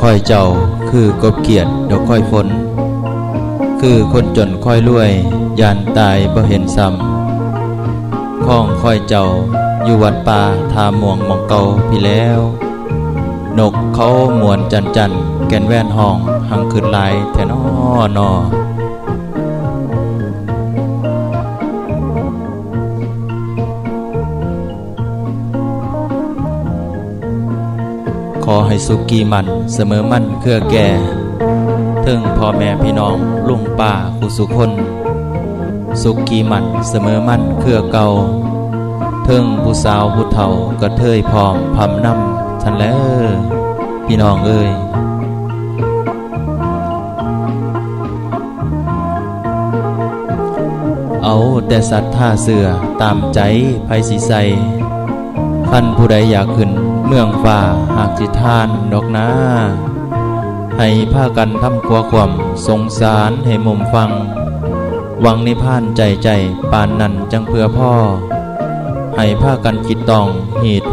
ค่อยเจ้า คือกบเกียดดอกค่อยฝนคือคนจนค่อยรวยยานตายบ่เห็นซ้ำข้องค่อยเจ้า อยู่วัดป่าทาม่วงมองเก่าพี่แล้ว นกเขามวนจันจันแกนแว่นห้องหังขึ้นหลายแท่นอนอ อให้สุกีมันเสมอมั่นเครือแก่ถึงพ่อแม่พี่น้องลุงป่าคุสุคน สุกีมันเสมอมั่นเครือเก่าถึงผู้สาวผู้เฒ่ากระเทยพร้อมพำนำทันแล้วพี่น้องเอ้ยเอาแต่สัตว์ท่าเสือตามใจไพสิใสท่านผู้ใดอยากขึ้น เมืองฝ่าหากจิทานดอกนาให้ผ้ากันทำความความสงสารให้มุมฟัง วังนิพานใจใจปานนันจังเพื่อพ่อ ให้ผ้ากันคิดตองหีด